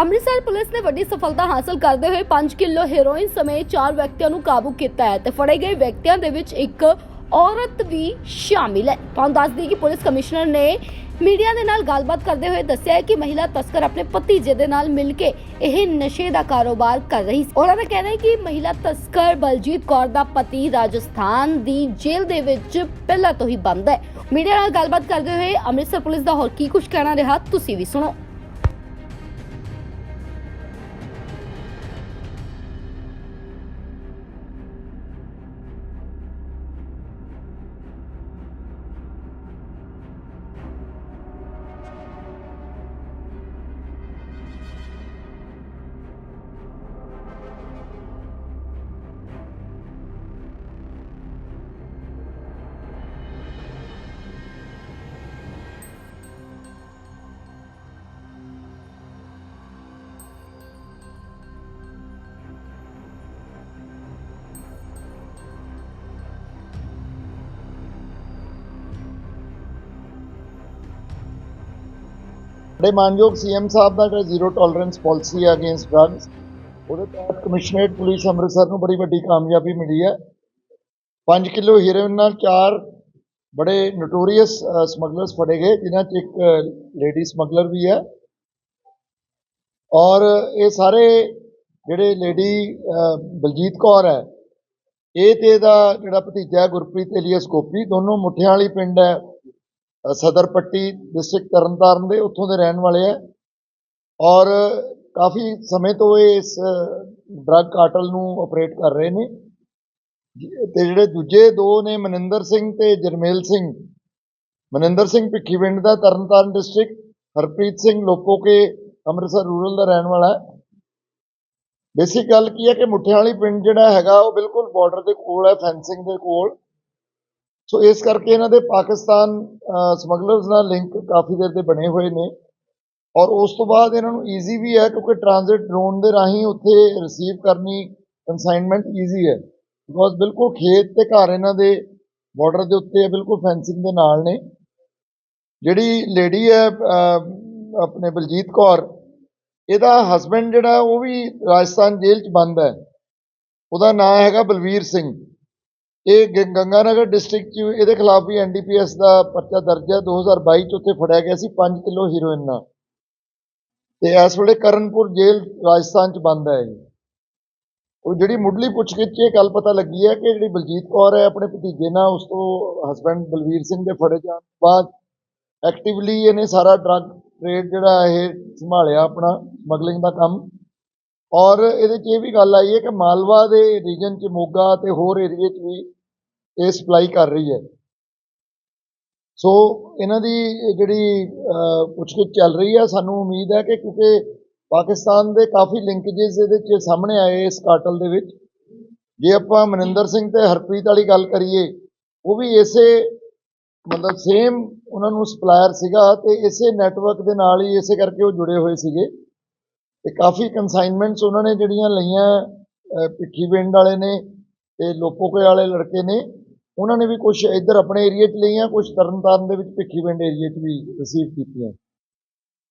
Amritsar police ਨੇ ਵੱਡੀ ਸਫਲਤਾ ਹਾਸਲ ਕਰਦੇ ਹੋਏ 5 ਕਿਲੋ ਹੈਰੋਇਨ ਸਮੇਤ 4 ਵਿਅਕਤੀਆਂ ਨੂੰ ਕਾਬੂ ਕੀਤਾ ਹੈ ਤੇ ਫੜੇ ਗਏ ਵਿਅਕਤੀਆਂ ਦੇ ਵਿੱਚ ਇੱਕ ਔਰਤ ਵੀ ਸ਼ਾਮਿਲ ਹੈ। ਤੁਹਾਨੂੰ ਦੱਸ ਦਈਏ ਕਿ ਪੁਲਿਸ ਕਮਿਸ਼ਨਰ ਨੇ ਮੀਡੀਆ ਦੇ ਨਾਲ ਗੱਲਬਾਤ ਕਰਦੇ ਹੋਏ ਦੱਸਿਆ ਕਿ ਮਹਿਲਾ ਤਸਕਰ ਆਪਣੇ ਭਤੀਜੇ ਦੇ ਨਾਲ ਮਿਲ ਕੇ ਇਹ ਨਸ਼ੇ ਦਾ ਕਾਰੋਬਾਰ ਕਰ ਰਹੀ ਸੀ। ਉਹਨਾਂ ਦਾ ਕਹਿਣਾ ਹੈ ਕਿ ਮਹਿਲਾ ਤਸਕਰ ਬਲਜੀਤ ਕੌਰ ਦਾ ਪਤੀ ਰਾਜਸਥਾਨ ਦੀ ਜੇਲ੍ਹ ਦੇ ਵਿੱਚ ਪਹਿਲਾਂ ਤੋਂ ਹੀ ਬੰਦ ਹੈ। ਮੀਡੀਆ ਨਾਲ ਗੱਲਬਾਤ ਕਰਦੇ ਹੋਏ ਅੰਮ੍ਰਿਤਸਰ ਪੁਲਿਸ ਦਾ ਹੋਰ ਕੀ ਕੁਝ ਕਹਿਣਾ ਰਿਹਾ, ਤੁਸੀਂ ਵੀ ਸੁਣੋ। ਬੜੇ ਮਾਨਯੋਗ ਸੀਐਮ ਸਾਹਿਬ ਦਾ ਜਿਹੜਾ ਜ਼ੀਰੋ ਟੋਲਰੈਂਸ ਪਾਲਿਸੀ ਹੈ ਅਗੇਂਸਟ ਡਰੱਗਸ ਉਹਦੇ ਤਹਿਤ ਕਮਿਸ਼ਨਰੇਟ ਪੁਲਿਸ ਅੰਮ੍ਰਿਤਸਰ ਨੂੰ ਬੜੀ ਵੱਡੀ ਕਾਮਯਾਬੀ ਮਿਲੀ ਹੈ। 5 ਕਿਲੋ ਹੀਰੋਇਨ ਨਾਲ ਚਾਰ ਬੜੇ ਨੋਟੋਰੀਅਸ ਸਮਗਲਰਸ ਫੜੇ ਗਏ ਜਿਨ੍ਹਾਂ 'ਚ ਇੱਕ ਲੇਡੀ ਸਮਗਲਰ ਵੀ ਹੈ। ਔਰ ਇਹ ਸਾਰੇ ਜਿਹੜੇ ਲੇਡੀ ਬਲਜੀਤ ਕੌਰ ਹੈ ਇਹ ਤੇ ਇਹਦਾ ਜਿਹੜਾ ਭਤੀਜਾ ਹੈ, ਗੁਰਪ੍ਰੀਤ ਏਲੀਅਸ ਗੋਪੀ ਦੋਨੋਂ ਮੁੱਠਿਆਂ ਵਾਲੀ ਪਿੰਡ ਹੈ। ਸਦਰ ਪੱਟੀ ਡਿਸਟ੍ਰਿਕਟ ਤਰਨਤਾਰਨ ਦੇ ਉੱਥੋਂ ਦੇ ਰਹਿਣ ਵਾਲੇ ਆ। ਔਰ ਕਾਫੀ ਸਮੇਂ ਤੋਂ ਇਹ ਇਸ ਡਰੱਗ ਕਾਰਟਲ ਨੂੰ ਆਪਰੇਟ ਕਰ ਰਹੇ ਨੇ। ਜ- ਤੇ ਜਿਹੜੇ ਦੂਜੇ ਦੋ ਨੇ ਮਨਿੰਦਰ ਸਿੰਘ ਤੇ ਜਰਮੇਲ ਸਿੰਘ। ਮਨਿੰਦਰ ਸਿੰਘ ਭਿੱਖੀਵਿੰਡ ਦਾ ਤਰਨਤਾਰਨ ਡਿਸਟ੍ਰਿਕਟ ਹਰਪ੍ਰੀਤ ਸਿੰਘ ਲੋਪੋਕੇ ਅੰਮ੍ਰਿਤਸਰ ਰੂਰਲ ਦਾ ਰਹਿਣ ਵਾਲਾ। ਹੈ ਬੇਸਿਕ ਗੱਲ ਕੀ ਹੈ ਕਿ ਮੁੱਠਿਆਂ ਵਾਲੀ ਪਿੰਡ ਜਿਹੜਾ ਹੈਗਾ ਉਹ ਬਿਲਕੁਲ ਬਾਰਡਰ ਦੇ ਕੋਲ ਹੈ ਫੈਂਸਿੰਗ ਦੇ ਕੋਲ। ਸੋ ਇਸ ਕਰਕੇ ਇਹਨਾਂ ਦੇ ਪਾਕਿਸਤਾਨ ਸਮਗਲਰਸ ਨਾਲ ਲਿੰਕ ਕਾਫੀ ਦੇਰ ਦੇ ਬਣੇ ਹੋਏ ਨੇ। ਔਰ ਉਸ ਤੋਂ ਬਾਅਦ ਇਹਨਾਂ ਨੂੰ ਈਜ਼ੀ ਵੀ ਹੈ ਕਿਉਂਕਿ ਟ੍ਰਾਂਜ਼ਿਟ ਡਰੋਨ ਦੇ ਰਾਹੀਂ ਉੱਥੇ ਰਿਸੀਵ ਕਰਨੀ ਕਨਸਾਈਨਮੈਂਟ ਈਜ਼ੀ ਹੈ। ਬਿਕੋਜ਼ ਬਿਲਕੁਲ ਖੇਤ ਤੇ ਘਰ ਇਹਨਾਂ ਦੇ ਬਾਰਡਰ ਦੇ ਉੱਤੇ ਹੈ, ਬਿਲਕੁਲ ਫੈਂਸਿੰਗ ਦੇ ਨਾਲ ਨੇ। ਜਿਹੜੀ ਲੇਡੀ ਹੈ ਆਪਣੇ ਬਲਜੀਤ ਕੌਰ, ਇਹਦਾ ਹਸਬੰਡ ਜਿਹੜਾ ਉਹ ਵੀ ਰਾਜਸਥਾਨ ਜੇਲ੍ਹ 'ਚ ਬੰਦ ਹੈ। ਉਹਦਾ ਨਾਮ ਹੈਗਾ ਬਲਵੀਰ ਸਿੰਘ। ਇਹ ਗੰਗਾਨਗਰ ਡਿਸਟ੍ਰਿਕਟ 'ਚ ਇਹਦੇ ਖਿਲਾਫ ਵੀ ਐਨਡੀਪੀਐਸ ਦਾ ਪਰਚਾ ਦਰਜ ਹੈ। 2022 'ਚ ਉੱਥੇ ਫੜਿਆ ਗਿਆ ਸੀ 5 ਕਿਲੋ ਹੀਰੋਇਨ ਨਾਲ। ਤੇ ਇਸ ਵੇਲੇ ਕਰਨਪੁਰ ਜੇਲ੍ਹ ਰਾਜਸਥਾਨ 'ਚ ਬੰਦ ਹੈ ਜੀ। ਉਹ ਜਿਹੜੀ ਮੁੱਢਲੀ ਪੁੱਛਗਿੱਛ 'ਚ ਇਹ ਗੱਲ ਪਤਾ ਲੱਗੀ ਹੈ ਕਿ ਜਿਹੜੀ ਬਲਜੀਤ ਕੌਰ ਹੈ ਆਪਣੇ ਭਤੀਜੇ ਨਾਲ, ਉਸ ਤੋਂ ਹਸਬੰਡ ਬਲਵੀਰ ਸਿੰਘ ਦੇ ਫੜੇ ਜਾਣ ਤੋਂ ਬਾਅਦ ਐਕਟਿਵਲੀ ਇਹਨੇ ਸਾਰਾ ਡਰੱਗ ਟ੍ਰੇਡ ਜਿਹੜਾ ਇਹ ਸੰਭਾਲਿਆ ਆਪਣਾ ਸਮਗਲਿੰਗ ਦਾ ਕੰਮ। ਔਰ ਇਹਦੇ 'ਚ ਇਹ ਵੀ ਗੱਲ ਆਈ ਹੈ ਕਿ ਮਾਲਵਾ ਦੇ ਰੀਜਨ 'ਚ ਮੋਗਾ ਤੇ ਹੋਰ ਏਰੀਏ 'ਚ ਵੀ ਇਹ ਸਪਲਾਈ ਕਰ ਰਹੀ ਹੈ। ਸੋ ਇਹਨਾਂ ਦੀ ਜਿਹੜੀ ਪੁੱਛਗਿੱਛ ਚੱਲ ਰਹੀ ਹੈ। ਸਾਨੂੰ ਉਮੀਦ ਹੈ ਕਿ ਕਿਉਂਕਿ ਪਾਕਿਸਤਾਨ ਦੇ ਕਾਫੀ ਲਿੰਕੇजेस ਇਹਦੇ 'ਚ ਸਾਹਮਣੇ ਆਏ ਇਸ ਕਾਟਲ ਦੇ ਵਿੱਚ। ਜੇ ਆਪਾਂ ਮਨਿੰਦਰ ਸਿੰਘ ਤੇ ਹਰਪ੍ਰੀਤ ਵਾਲੀ ਗੱਲ ਕਰੀਏ, ਉਹ ਵੀ ਇਸੇ, ਮਤਲਬ ਸੇਮ ਉਹਨਾਂ ਨੂੰ ਸਪਲਾਇਰ ਸੀਗਾ ਤੇ ਇਸੇ ਨੈਟਵਰਕ ਦੇ ਨਾਲ ਹੀ ਇਸੇ ਕਰਕੇ ਉਹ ਜੁੜੇ ਹੋਏ ਸੀਗੇ। ਤੇ ਕਾਫੀ ਕਨਸਾਈਨਮੈਂਟਸ ਉਹਨਾਂ ਨੇ ਜਿਹੜੀਆਂ ਲਈਆਂ ਅਹ, ਪਿੰਡ ਵਾਲੇ ਨੇ ਤੇ ਲੋਪੋਕੇ ਵਾਲੇ ਲੜਕੇ ਨੇ ਉਹਨਾਂ ਨੇ ਵੀ ਕੁਝ ਇੱਧਰ ਆਪਣੇ ਏਰੀਆ 'ਚ ਲਈਆਂ ਕੁਝ ਤਰਨਤਾਰਨ ਦੇ ਵਿੱਚ ਭਿੱਖੀਵਿੰਡ ਏਰੀਆ 'ਚ ਵੀ ਰਿਸੀਵ ਕੀਤੀਆਂ।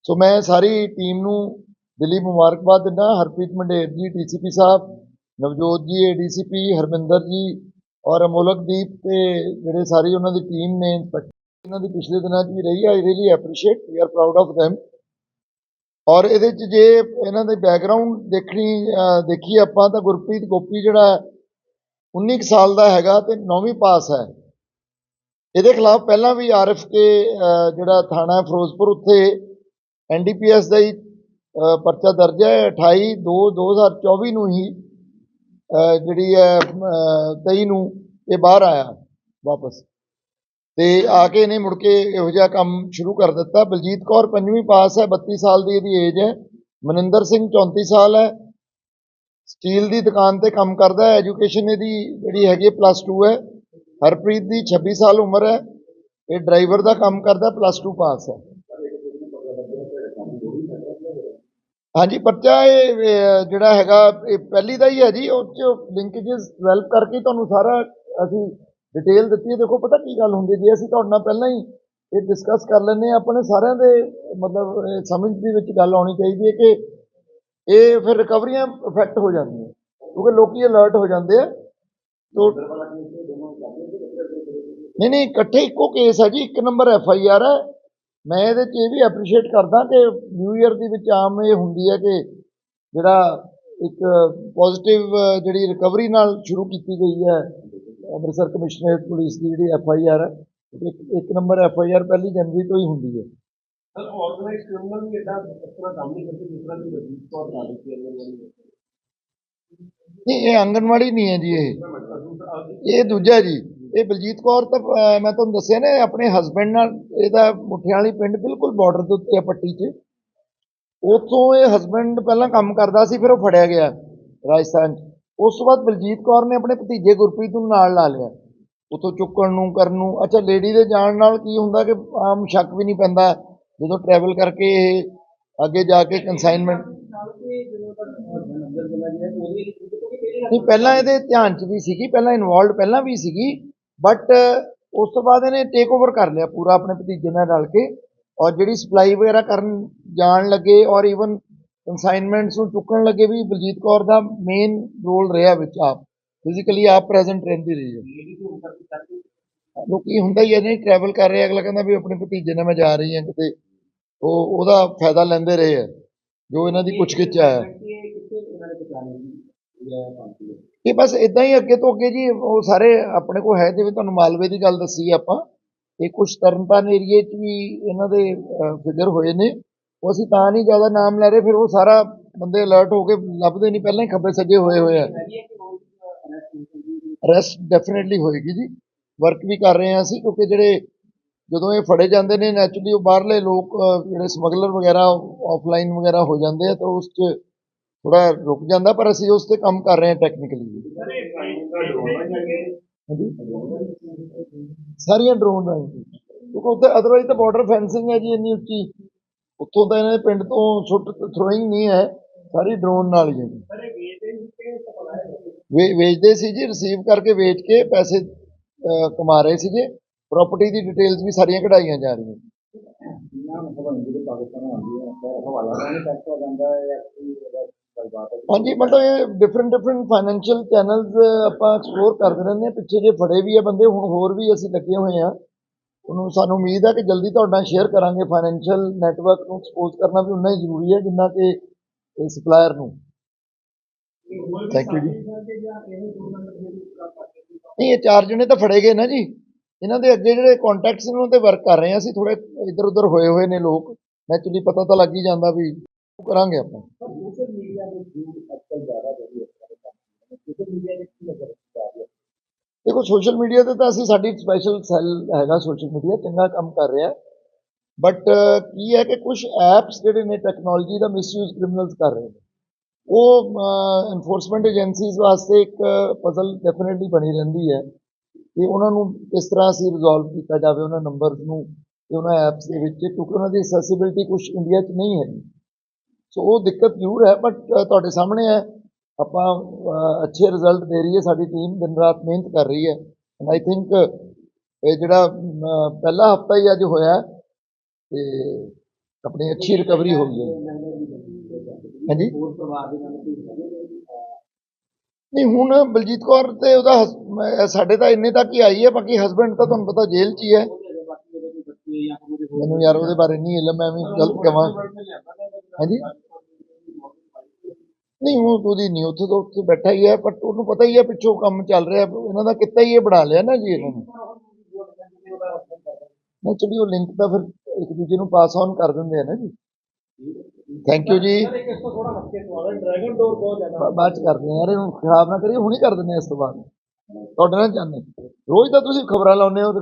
ਸੋ ਮੈਂ ਸਾਰੀ ਟੀਮ ਨੂੰ ਦਿੱਲੀ ਮੁਬਾਰਕਬਾਦ ਦਿੰਦਾ ਹਰਪ੍ਰੀਤ ਮੰਡੇਰ ਜੀ ਡੀਸੀਪੀ ਸਾਹਿਬ ਨਵਜੋਤ ਜੀ ਏਡੀਸੀਪੀ ਹਰਮਿੰਦਰ ਜੀ ਔਰ ਅਮੋਲਕਦੀਪ ਤੇ ਜਿਹੜੇ ਸਾਰੀ ਉਹਨਾਂ ਦੀ ਟੀਮ ਨੇ inspector, ਇਹਨਾਂ ਦੀ ਪਿਛਲੇ ਦਿਨਾਂ 'ਚ ਵੀ ਰਹੀ I really appreciate we are proud of them ਔਰ ਇਹਦੇ 'ਚ ਜੇ ਇਹਨਾਂ ਦੇ ਬੈਕਗ੍ਰਾਉਂਡ ਦੇਖਣੀ ਅਹ, ਦੇਖੀ ਆਪਾਂ ਤਾਂ ਗੁਰਪ੍ਰੀਤ ਗੋਪੀ ਜਿਹੜਾ ਹੈ, 19 ਕੁ ਸਾਲ ਦਾ ਹੈਗਾ ਤੇ 9ਵੀਂ ਪਾਸ ਹੈ। ਇਹਦੇ ਖਿਲਾਫ ਪਹਿਲਾਂ ਵੀ ਆਰਐਫਕੇ ਜਿਹੜਾ ਥਾਣਾ ਫਿਰੋਜ਼ਪੁਰ ਉੱਥੇ ਐਨਡੀਪੀਐਸ ਦਾ ਹੀ ਪਰਚਾ ਦਰਜ ਹੈ। 28 2 2024 ਨੂੰ ਹੀ ਜਿਹੜੀ ਹੈ ਅਹ, 23 ਨੂੰ ਇਹ ਬਾਹਰ ਆਇਆ ਵਾਪਸ। ਤੇ ਆ ਕੇ ਇਹਨੇ ਮੁੜ ਕੇ ਇਹੋ ਜਿਹਾ ਕੰਮ ਸ਼ੁਰੂ ਕਰ ਦਿੱਤਾ। ਬਲਜੀਤ ਕੌਰ ਪੰਜਵੀਂ ਪਾਸ ਹੈ 32 ਸਾਲ ਦੀ ਇਹਦੀ ਏਜ ਹੈ। ਮਨਿੰਦਰ ਸਿੰਘ 34 ਸਾਲ ਹੈ। ਸਟੀਲ ਦੀ ਦੁਕਾਨ ਤੇ ਕੰਮ ਕਰਦਾ ਹੈ। ਐਜੂਕੇਸ਼ਨ ਇਹਦੀ ਜਿਹੜੀ ਹੈਗੀ ਪਲੱਸ 2 ਹੈ। ਹਰਪ੍ਰੀਤ ਦੀ 26 ਸਾਲ ਉਮਰ ਹੈ। ਇਹ ਡਰਾਈਵਰ ਦਾ ਕੰਮ ਕਰਦਾ ਪਲੱਸ 2 ਪਾਸ ਹੈ। ਹਾਂਜੀ, ਪਰਚਾ ਇਹ ਜਿਹੜਾ ਹੈਗਾ, ਇਹ ਪਹਿਲੀ ਦਾ ਹੀ ਹੈ ਜੀ। ਉਹ ਚ ਲਿੰਕੇजेस ਡਿਵੈਲਪ ਕਰਕੇ ਹੀ ਤੁਹਾਨੂੰ ਸਾਰਾ ਅਸੀਂ ਡਿਟੇਲ ਦਿੱਤੀ ਹੈ। ਦੇਖੋ, ਪਤਾ ਕੀ ਗੱਲ ਹੁੰਦੀ ਜੇ ਅਸੀਂ ਤੁਹਾਡੇ ਨਾਲ ਪਹਿਲਾਂ ਹੀ ਇਹ ਡਿਸਕਸ ਕਰ ਲੈਂਦੇ ਹਾਂ। ਆਪਣੇ ਸਾਰਿਆਂ ਦੇ, ਮਤਲਬ ਸਮਝ ਦੇ ਵਿੱਚ ਗੱਲ ਆਉਣੀ ਚਾਹੀਦੀ ਹੈ ਕਿ ਇਹ ਫਿਰ ਰਿਕਵਰੀਆਂ ਇਫੈਕਟ ਹੋ ਜਾਂਦੀਆਂ। ਕਿਉਂਕਿ ਲੋਕੀ ਅਲਰਟ ਹੋ ਜਾਂਦੇ ਆ। ਤੋ ਨਹੀਂ ਨਹੀਂ, ਇਕੱਠੇ ਇੱਕੋ ਕੇਸ ਹੈ ਜੀ। ਇੱਕ ਨੰਬਰ ਐਫ ਆਈ ਆਰ ਹੈ ਮੈਂ ਇਹਦੇ 'ਚ ਇਹ ਵੀ ਐਪਰੀਸ਼ੀਏਟ ਕਰਦਾ ਕਿ ਨਿਊ ਇਅਰ ਦੇ ਵਿੱਚ ਆਮ ਇਹ ਹੁੰਦੀ ਹੈ ਕਿ ਜਿਹੜਾ ਇੱਕ ਪੋਜ਼ਿਟਿਵ ਜਿਹੜੀ ਰਿਕਵਰੀ ਨਾਲ ਸ਼ੁਰੂ ਕੀਤੀ ਗਈ ਹੈ। ਅੰਮ੍ਰਿਤਸਰ ਕਮਿਸ਼ਨਰੇਟ ਪੁਲਿਸ ਦੀ ਜਿਹੜੀ ਐਫ ਆਈ ਆਰ ਹੈ ਇੱਕ ਇੱਕ ਨੰਬਰ ਐਫ ਆਈ ਆਰ ਪਹਿਲੀ ਜਨਵਰੀ ਤੋਂ ਹੀ ਹੁੰਦੀ ਹੈ। ਸਰ ਆਰਗੇਨਾਈਜ਼ ਕ੍ਰਿਮੀਨਲ ਵੀ ਇਦਾਂ ਇਸ ਤਰ੍ਹਾਂ ਕੰਮ ਨਹੀਂ ਕਰਦੇ ਜਿਸ ਤਰ੍ਹਾਂ ਦੀ ਵਜੀਦ ਤੌਰ ਲਾ ਦਿੱਤੀ ਹੈ ਇਹਨਾਂ ਨਹੀਂ ਇਹ ਆਂਗਣਵਾੜੀ ਨਹੀਂ ਹੈ ਜੀ ਇਹ। ਇਹ ਦੂਜਾ ਜੀ ਇਹ ਬਲਜੀਤ ਕੌਰ ਤਾਂ ਮੈਂ ਤੁਹਾਨੂੰ ਦੱਸਿਆ ਨਾ ਆਪਣੇ ਹਸਬੰਡ ਨਾਲ ਇਹਦਾ ਮੁਠਿਆਲੀ ਪਿੰਡ ਬਿਲਕੁਲ ਬਾਰਡਰ ਦੇ ਉੱਤੇ ਆ ਪੱਟੀ 'ਚ। ਉੱਥੋਂ ਇਹ ਹਸਬੰਡ ਪਹਿਲਾਂ ਕੰਮ ਕਰਦਾ ਸੀ ਫਿਰ ਉਹ ਫੜਿਆ ਗਿਆ ਰਾਜਸਥਾਨ 'ਚ। ਉਸ ਤੋਂ ਬਾਅਦ ਬਲਜੀਤ ਕੌਰ ਨੇ ਆਪਣੇ ਭਤੀਜੇ ਗੁਰਪ੍ਰੀਤ ਨੂੰ ਨਾਲ ਲਾ ਲਿਆ। ਉੱਥੋਂ ਚੁੱਕਣ ਨੂੰ, ਕਰਨ ਨੂੰ। ਅੱਛਾ ਲੇਡੀ ਦੇ ਜਾਣ ਨਾਲ ਕੀ ਹੁੰਦਾ ਕਿ ਆਮ ਸ਼ੱਕ ਵੀ ਨਹੀਂ ਪੈਂਦਾ ਜਦੋਂ ਟਰੈਵਲ ਕਰਕੇ ਇਹ ਅੱਗੇ ਜਾ ਕੇ ਕੰਸਾਈਨਮੈਂਟ ਨਹੀਂ, ਪਹਿਲਾਂ ਇਹਦੇ ਧਿਆਨ 'ਚ ਵੀ ਸੀਗੀ, ਪਹਿਲਾਂ ਇਨਵੋਲਡ ਪਹਿਲਾਂ ਵੀ ਸੀਗੀ ਬਟ ਉਸ ਤੋਂ ਬਾਅਦ ਇਹਨੇ ਟੇਕ ਓਵਰ ਕਰ ਲਿਆ ਪੂਰਾ ਆਪਣੇ ਭਤੀਜੇ ਨਾਲ ਰਲ ਕੇ। ਔਰ ਜਿਹੜੀ ਸਪਲਾਈ ਵਗੈਰਾ ਕਰਨ ਜਾਣ ਲੱਗੇ, ਔਰ ਈਵਨ ਕੰਸਾਈਨਮੈਂਟਸ ਨੂੰ ਚੁੱਕਣ ਲੱਗੇ ਵੀ ਬਲਜੀਤ ਕੌਰ ਦਾ ਮੇਨ ਰੋਲ ਰਿਹਾ ਵਿੱਚ ਆਪ। ਫਿਜ਼ੀਕਲੀ ਆਪ ਪ੍ਰੈਜ਼ੈਂਟ ਰਹਿੰਦੀ ਰਹੀ ਹੈ। ਲੋਕੀ ਹੁੰਦਾ ਹੀ ਹੈ ਨਹੀਂ ਟਰੈਵਲ ਕਰ ਰਹੇ ਅਗਲਾ ਕਹਿੰਦਾ ਵੀ ਆਪਣੇ ਭਤੀਜੇ ਨਾਲ ਮੈਂ ਜਾ ਰਹੀ ਹਾਂ ਕਿਤੇ। ਉਹ ਉਹਦਾ ਫਾਇਦਾ ਲੈਂਦੇ ਰਹੇ ਆ ਜੋ ਇਹਨਾਂ ਦੀ ਪੁੱਛਗਿੱਛ 'ਚ ਆਇਆ ਇਹ ਬਸ ਇਦਾਂ ਹੀ ਅੱਗੇ ਤੋਂ ਅੱਗੇ ਜੀ ਉਹ ਸਾਰੇ ਆਪਣੇ ਕੋਲ ਹੈ ਜਿਵੇਂ ਤੁਹਾਨੂੰ ਮਾਲਵੇ ਦੀ ਗੱਲ ਦੱਸੀ ਆਪਾਂ। ਇਹ ਕੁਝ ਤਰਨਤਾਰਨ ਏਰੀਏ 'ਚ ਵੀ ਇਹਨਾਂ ਦੇ ਫਿਗਰ ਹੋਏ ਨੇ। ਉਹ ਅਸੀਂ ਤਾਂ ਨਹੀਂ ਜ਼ਿਆਦਾ ਨਾਮ ਲੈ ਰਹੇ, ਫਿਰ ਉਹ ਸਾਰਾ ਬੰਦੇ ਅਲਰਟ ਹੋ ਕੇ ਲੱਭਦੇ ਨਹੀਂ, ਪਹਿਲਾਂ ਹੀ ਖੱਬੇ ਸੱਜੇ ਹੋਏ ਹੋਏ ਆ। ਰੈਸਟ ਡੈਫੀਨਿਟਲੀ ਹੋਏਗੀ ਜੀ। ਵਰਕ ਵੀ ਕਰ ਰਹੇ ਹਾਂ ਅਸੀਂ, ਕਿਉਂਕਿ ਜਿਹੜੇ ਜਦੋਂ ਇਹ ਫੜੇ ਜਾਂਦੇ ਨੇ ਨੈਚੁਰਲੀ ਉਹ ਬਾਹਰਲੇ ਲੋਕ ਜਿਹੜੇ ਸਮਗਲਰ ਵਗੈਰਾ ਆਫਲਾਈਨ ਵਗੈਰਾ ਹੋ ਜਾਂਦੇ ਆ, ਤਾਂ ਉਸ 'ਚ ਥੋੜਾ ਰੁਕ ਜਾਂਦਾ, ਪਰ ਅਸੀਂ ਉਸ ਤੇ ਕੰਮ ਕਰ ਰਹੇ ਹਾਂ ਟੈਕਨੀਕਲੀ ਸਾਰੀਆਂ ਡਰੋਨ ਰਾਹੀਂ। ਕਿਉਂਕਿ ਉੱਥੇ ਅਦਰਵਾਈਜ਼ ਤਾਂ ਬਾਰਡਰ ਫੈਂਸਿੰਗ ਹੈ ਜੀ, ਇੰਨੀ ਉੱਚੀ। ਉੱਥੋਂ ਤਾਂ ਇਹਨਾਂ ਦੇ ਪਿੰਡ ਤੋਂ ਛੁੱਟ ਥਰੋਇੰਗ ਨਹੀਂ ਹੈ ਸਾਰੀ ਡਰੋਨ ਨਾਲ ਹੀ ਹੈ ਜੀ। ਵੇ- ਵੇਚਦੇ ਸੀ ਜੀ ਰਿਸੀਵ ਕਰਕੇ ਵੇਚ ਕੇ ਪੈਸੇ ਅਹ, ਕਮਾ ਰਹੇ ਸੀਗੇ। ਪ੍ਰਾਪਰਟੀ ਦੀ ਡਿਟੇਲਸ ਵੀ ਸਾਰੀਆਂ ਕਢਾਈਆਂ ਜਾ ਰਹੀਆਂ। ਹਾਂਜੀ ਮਤਲਬ ਇਹ ਡਿਫਰੈਂਟ ਡਿਫਰੈਂਟ ਫਾਈਨੈਂਸ਼ੀਅਲ ਚੈਨਲਸ ਆਪਾਂ ਐਕਸਪਲੋਰ ਕਰਦੇ ਰਹਿੰਦੇ ਹਾਂ। ਪਿੱਛੇ ਜੇ ਫੜੇ ਵੀ ਆ ਬੰਦੇ ਹੁਣ ਹੋਰ ਵੀ ਅਸੀਂ ਲੱਗੇ ਹੋਏ ਆ ਉਹਨੂੰ ਸਾਨੂੰ ਉਮੀਦ ਹੈ ਕਿ ਜਲਦੀ ਤੁਹਾਡੇ ਨਾਲ ਸ਼ੇਅਰ ਕਰਾਂਗੇ ਫਾਈਨੈਂਸ਼ੀਅਲ ਨੈਟਵਰਕ ਨੂੰ ਐਕਸਪੋਜ਼ ਕਰਨਾ ਵੀ ਉਨਾ ਹੀ ਜ਼ਰੂਰੀ ਹੈ ਜਿੰਨਾ ਕਿ ਸਪਲਾਇਰ ਨੂੰ। ਥੈਂਕ ਯੂ ਜੀ। ਨਹੀਂ, ਇਹ ਚਾਰ ਜਣੇ ਤਾਂ ਫੜੇ ਗਏ ਨਾ ਜੀ। ਇਹਨਾਂ ਦੇ ਅੱਗੇ ਜਿਹੜੇ ਕੰਟੈਕਟਸ ਨੇ, ਉਹਨਾਂ ਤੇ ਵਰਕ ਕਰ ਰਹੇ ਹਾਂ ਅਸੀਂ। ਥੋੜੇ ਇੱਧਰ ਉੱਧਰ ਹੋਏ ਹੋਏ ਨੇ ਲੋਕ। ਨੈਚੁਰਲੀ ਪਤਾ ਤਾਂ ਲੱਗ ਹੀ ਜਾਂਦਾ ਵੀ ਉਹ ਕਰਾਂਗੇ ਆਪਾਂ। ਦੇਖੋ, ਸੋਸ਼ਲ ਮੀਡੀਆ ਤੇ ਤਾਂ ਅਸੀਂ ਸਾਡੀ ਸਪੈਸ਼ਲ ਸੈੱਲ ਹੈਗਾ ਸੋਸ਼ਲ ਮੀਡੀਆ, ਚੰਗਾ ਕੰਮ ਕਰ ਰਿਹਾ। ਬਟ ਕੀ ਹੈ ਕਿ ਕੁਝ ਐਪਸ ਜਿਹੜੇ ਨੇ ਟੈਕਨੋਲੋਜੀ ਦਾ ਮਿਸਯੂਜ਼ ਕ੍ਰਿਮੀਨਲਸ ਕਰ ਰਹੇ ਨੇ। ਉਹ ਐਨਫੋਰਸਮੈਂਟ ਏਜੰਸੀਜ਼ ਵਾਸਤੇ ਇੱਕ ਪਜ਼ਲ ਡੈਫੀਨਿਟਲੀ ਬਣੀ ਰਹਿੰਦੀ ਹੈ ਕਿ ਉਹਨਾਂ ਨੂੰ ਕਿਸ ਤਰ੍ਹਾਂ ਅਸੀਂ ਰਿਜ਼ੋਲਵ ਕੀਤਾ ਜਾਵੇ, ਉਹਨਾਂ ਨੰਬਰਸ ਨੂੰ ਤੇ ਉਹਨਾਂ ਐਪਸ ਦੇ ਵਿੱਚ, ਕਿਉਂਕਿ ਉਹਨਾਂ ਦੀ ਅਸੈਸਿਬਿਲਟੀ ਕੁਝ ਇੰਡੀਆ 'ਚ ਨਹੀਂ ਹੈ ਸੋ ਉਹ ਦਿੱਕਤ ਜ਼ਰੂਰ ਹੈ ਬਟ ਤੁਹਾਡੇ ਸਾਹਮਣੇ ਹੈ। ਆਪਾਂ ਅੱਛੇ ਰਿਜ਼ਲਟ ਦੇ ਰਹੀ ਹੈ ਸਾਡੀ ਟੀਮ ਦਿਨ ਰਾਤ ਮਿਹਨਤ ਕਰ ਰਹੀ ਹੈ। ਐਂਡ ਆਈ ਥਿੰਕ ਇਹ ਜਿਹੜਾ ਪਹਿਲਾ ਹਫਤਾ ਹੀ ਅੱਜ ਹੋਇਆ ਤੇ ਆਪਣੀ ਅੱਛੀ ਰਿਕਵਰੀ ਹੋ ਗਈ ਹੈ। ਹਾਂਜੀ? ਨਹੀਂ? ਹੁਣ ਬਲਜੀਤ ਕੌਰ ਤੇ ਉਹਦਾ ਸਾਡੇ ਤਾਂ ਇੰਨੇ ਤੱਕ ਹੀ ਆਈ ਹੈ ਬਾਕੀ ਹਸਬੰਡ ਤਾਂ ਤੁਹਾਨੂੰ ਪਤਾ ਜੇਲ੍ਹ 'ਚ ਹੀ ਹੈ। ਮੈਨੂੰ ਯਾਰ ਉਹਦੇ ਬਾਰੇ ਨਹੀਂ ਇਲਮ ਮੈਂ ਵੀ ਗਲਤ ਕਹਾਂ ਹਾਂਜੀ? ਨਹੀਂ, ਉਹ ਉਹਦੀ ਨਹੀਂ ਉੱਥੇ ਤਾਂ ਉੱਥੇ ਬੈਠਾ ਹੀ ਹੈ ਪਰ ਉਹਨੂੰ ਪਤਾ ਹੀ ਹੈ ਪਿੱਛੋਂ ਕੰਮ ਚੱਲ ਰਿਹਾ, ਇਹਨਾਂ ਦਾ ਕਿੱਤਾ ਹੀ ਇਹ, ਬਣਾ ਲਿਆ ਨਾ ਜੀ ਇਹਨਾਂ ਨੇ। ਨਹੀਂ ਚਲੀ ਉਹ ਲਿੰਕ ਤਾਂ ਫਿਰ ਇੱਕ ਦੂਜੇ ਨੂੰ ਪਾਸ ਆਨ ਕਰ ਦਿੰਦੇ ਆ ਨਾ ਜੀ। ਥੈਂਕ ਯੂ ਜੀ। ਡਰੈਗਨ ਡੋਰ ਬਹੁਤ ਜ਼ਿਆਦਾ ਬਾਅਦ ਚ ਕਰਦੇ ਆ ਯਾਰ, ਇਹਨੂੰ ਖਰਾਬ ਨਾ ਕਰੀਏ, ਹੁਣੀ ਕਰ ਦਿੰਦੇ ਆ ਇਸ ਤੋਂ ਬਾਅਦ। ਤੁਹਾਡੇ ਨਾਲ ਚਾਹੁੰਦੇ ਰੋਜ਼ ਤਾਂ ਤੁਸੀਂ ਖਬਰਾਂ ਲਾਉਂਦੇ ਹੋ